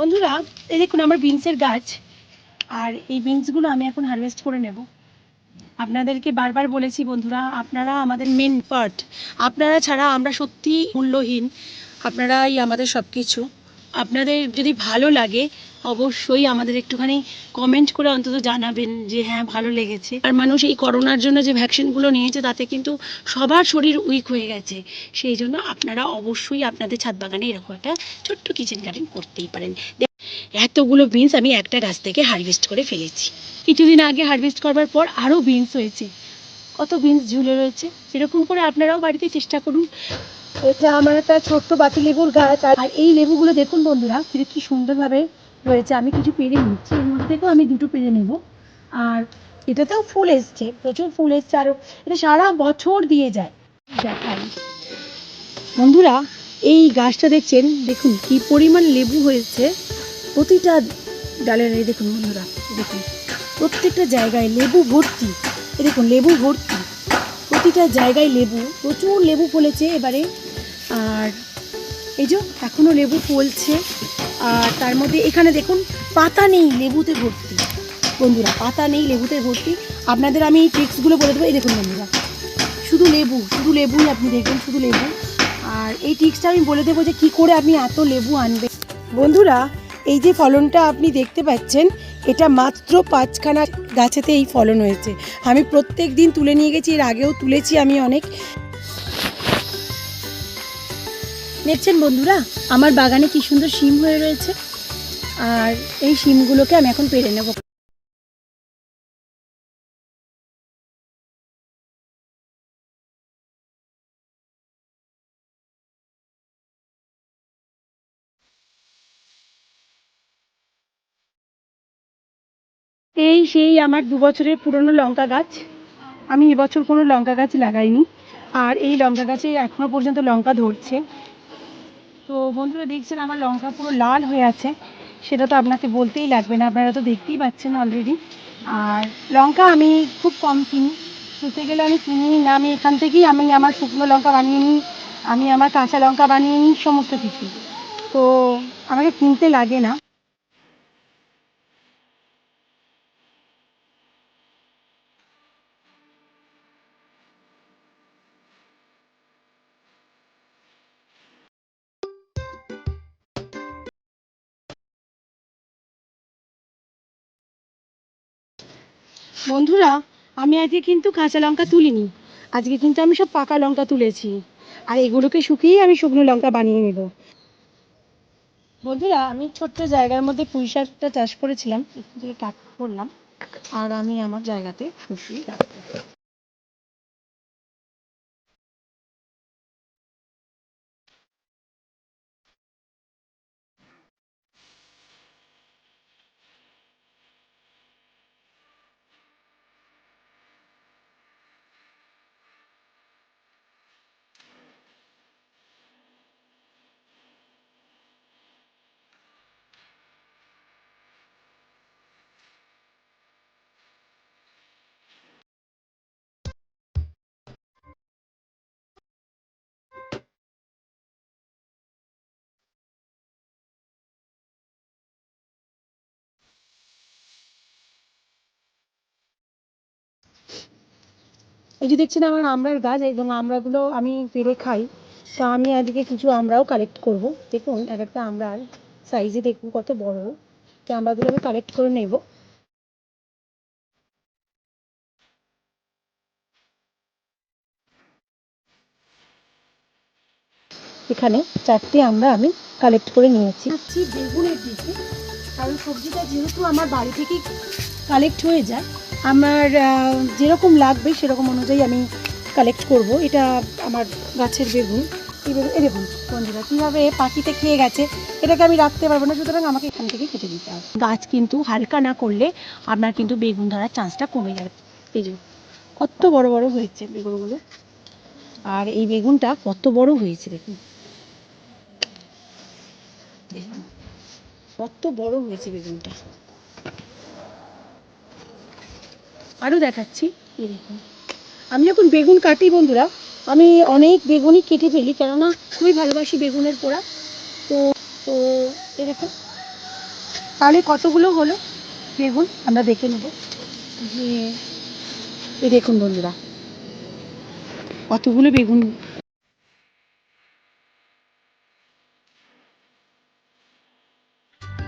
বন্ধুরা, এই দেখুন আমার বিনসের গাছ। আর এই বিনসগুলো আমি এখন হারভেস্ট করে নেব। আপনাদেরকে বারবার বলেছি বন্ধুরা, আপনারা আমাদের মেন পার্ট আপনারা ছাড়া আমরা সত্যি মূল্যহীন। আপনারাই আমাদের সব কিছু আপনাদের যদি ভালো লাগে, অবশ্যই আমাদের একটুখানি কমেন্ট করে অন্তত জানাবেন যে হ্যাঁ ভালো লেগেছে। আর মানুষ এই করোনার জন্য যে ভ্যাকসিনগুলো নিয়েছে, তাতে কিন্তু সবার শরীর উইক হয়ে গেছে। সেই জন্য আপনারা অবশ্যই আপনাদের ছাদ বাগানে এরকম একটা ছোট্ট কিচেন গার্ডেন করতেই পারেন। এতগুলো বিনস আমি একটা গাছ থেকে হারভেস্ট করে ফেলেছি। কিছুদিন আগে হারভেস্ট করবার পর আরও বিনস হয়েছে। কত বিনস ঝুলে রয়েছে? এরকম করে আপনারাও বাড়িতে চেষ্টা করুন। এটা আমার একটা ছোট্ট বাটি লেবুর গাছ। আর এই লেবুগুলো দেখুন বন্ধুরা কি সুন্দরভাবে রয়েছে। আমি কিছু পেরে নিচ্ছি। এর মধ্যে থেকেও আমি দুটো পেরে নেব। আর এটাতেও ফুল এসছে, প্রচুর ফুল এসছে। আর এটা সারা বছর দিয়ে যায়। দেখাই। বন্ধুরা, এই গাছটা দেখছেন? দেখুন, কি পরিমাণ লেবু হয়েছে। প্রতিটা ডালের দেখুন বন্ধুরা দেখুন। প্রত্যেকটা জায়গায় লেবু ভর্তি। দেখুন, লেবু ভর্তি। প্রতিটা জায়গায় লেবু, প্রচুর লেবু ফলেছে। এবারে আর এই যে এখনও লেবু ফলছে, আর তার মধ্যে এখানে দেখুন, পাতা নেই লেবুতে ভর্তি। বন্ধুরা, পাতা নেই লেবুতে ভর্তি। আপনাদের আমি এই ট্রিক্সগুলো বলে দেবো। এই দেখুন বন্ধুরা, শুধু লেবু, শুধু লেবুই আপনি দেখবেন, শুধু লেবু। আর এই ট্রিক্সটা আমি বলে দেবো যে কি করে আপনি এত লেবু আনবেন। বন্ধুরা, এই যে ফলনটা আপনি দেখতে পাচ্ছেন, এটা মাত্র পাঁচখানা গাছেতে এই ফলন হয়েছে। আমি প্রত্যেক দিন তুলে নিয়ে গেছি, এর আগেও তুলেছি আমি অনেক। দেখছেন বন্ধুরা? আমার বাগানে কি সুন্দর শিম হয়ে রয়েছে। আর এই শিমগুলোকে আমি এখন পেরে নেব। এই সেই আমার দু বছরের পুরনো লঙ্কা গাছ। আমি এবছর কোনো লঙ্কা গাছ লাগাইনি। আর এই লঙ্কা গাছে এখনও পর্যন্ত লঙ্কা ধরছে। তো বন্ধুরা দেখছেন আমার লঙ্কা পুরো লাল হয়ে আছে। সেটা তো আপনাকে বলতেই লাগবে না, আপনারা তো দেখতেই পাচ্ছেন অলরেডি আর লঙ্কা আমি খুব কম কিনি। শুতে গেলে আমি কিনি না, আমি এখান থেকেই আমি আমার শুকনো লঙ্কা বানিয়ে নিই, আমি আমার কাঁচা লঙ্কা বানিয়ে নিই, সমস্ত কিছু। তো আমাকে কিনতে লাগে না। বন্ধুরা, আমি আজকে কিন্তু কাঁচা লঙ্কা তুলিনি। আজকে কিন্তু আমি সব পাকা লঙ্কা তুলেছি। আর এগুলোকে শুকিয়ে আমি শুকনো লঙ্কা বানিয়ে নেব। বন্ধুরা, আমি ছোট্ট জায়গার মধ্যে পুঁই শাকটা চাষ করেছিলাম কাট করলাম, আর আমি আমার জায়গাতে শুকিয়ে রাখব। এই যে দেখছেন আমার আমড়ার গাছ এবং আমড়াগুলো আমি পেরে খাই, তো আমি আজকে কিছু আমড়াও কালেক্ট করব। দেখুন, এক একটা আমড়ার সাইজে দেখুন কত বড়। তো আমড়াগুলো আমি কালেক্ট করে নেব। এখানে চারটে আমরা আমি কালেক্ট করে নিয়েছি। বেগুনের দিকে, কারণ সবজিটা যেহেতু আমার বাড়ি থেকেই কালেক্ট হয়ে যায় আমার যেরকম লাগবে সেরকম অনুযায়ী আমি কালেক্ট করব। এটা আমার গাছের বেগুন। এই বেগুন এই দেখুন বন্ধুরা, কীভাবে পাখিতে খেয়ে গেছে, এটাকে আমি রাখতে পারব না, সুতরাং আমাকে এখান থেকে কেটে দিতে হবে। গাছ কিন্তু হালকা না করলে আপনার কিন্তু বেগুন ধরার চান্সটা কমে যাবে। এই যে, কত বড় বড় হয়েছে বেগুনগুলো। আর এই বেগুনটা কত বড় হয়েছে দেখুন। কত বড় হয়েছে বেগুনটা। আরও দেখাচ্ছি। এই দেখুন। আমি যখন বেগুন কাটি বন্ধুরা, আমি অনেক বেগুনই কেটে ফেলি, কেননা খুবই ভালোবাসি বেগুনের পোড়া। তো তো, এই দেখুন। তাহলে কতগুলো হলো বেগুন? আমরা দেখে নেব। যে, এই দেখুন বন্ধুরা, কতগুলো বেগুন